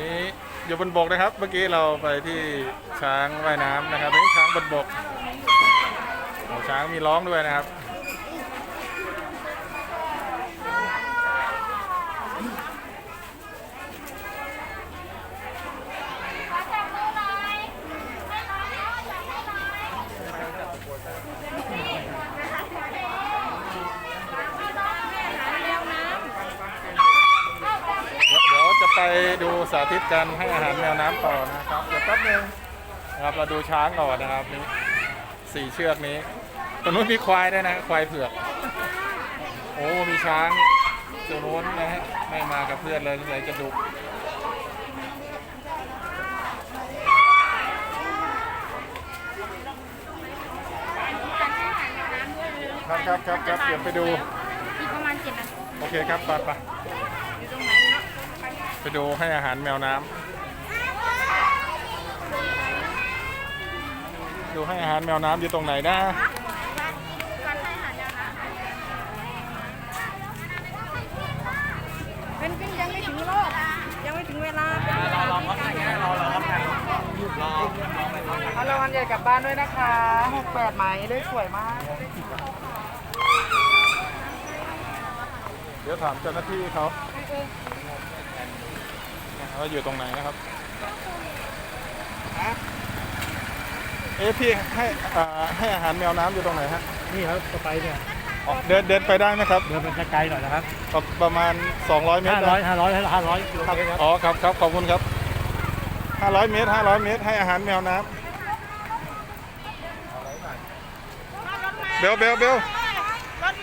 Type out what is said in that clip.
นี้อยู่บนบกนะครับ เมื่อกี้เราไปที่ช้างว่ายน้ำนะครับเป็นช้างบนบกช้างมีร้องด้วยนะครับ ดี๋ยวจะไปดูสาธิตการให้อาหารแมวน้ำต่อนะครับ เดี๋ยวแป๊บนึงนะครับเราดูช้างก่อนนะครับนี่สี่เชือกนี้ตรงนู้นมีควายด้วยนะควายเผือก โอ้มีช้างตัวนู้นนะฮะไม่มากับเพื่อนเลยเลยจะดุครับครับครับครับเดี๋ยวไปดู อีกประมาณเจ็ดนาทีโอเคครับไปไปอยู่ตรงไหนเนาะ ไปดูให้อาหารแมวน้ำดูให้อาหารแมวน้ำอยู่ตรงไหนนะเป็นเป็นยังไม่ถึงโลกยังไม่ถึงเวลาเราลองพักกันเราลองพักกันรอเอารางวัลใหญ่กลับบ้านด้วยนะคะหกแปดไหมได้สวยมาก เดี๋ยวถามเจ้าหน้าที่เขา ว่าอยู่ตรงไหนนะครับเอ๊ะพี่ให้อ่าให้อาหารแมวน้ำอยู่ตรงไหนฮะนี่ครับจะไปเนี่ยอ๋อเดินเดินไปได้ไหมครับ เดินเป็นไกลๆหน่อยนะครับประประมาณ 200 เมตห้ารร้อยได้ห้าร้อยห้าร้อยกิโลครับเมตรครับอ๋อครับครับขอบคุณครับ 500 เมตร 500 เมตร ให้อาหารแมวน้ำเบลเบลเบล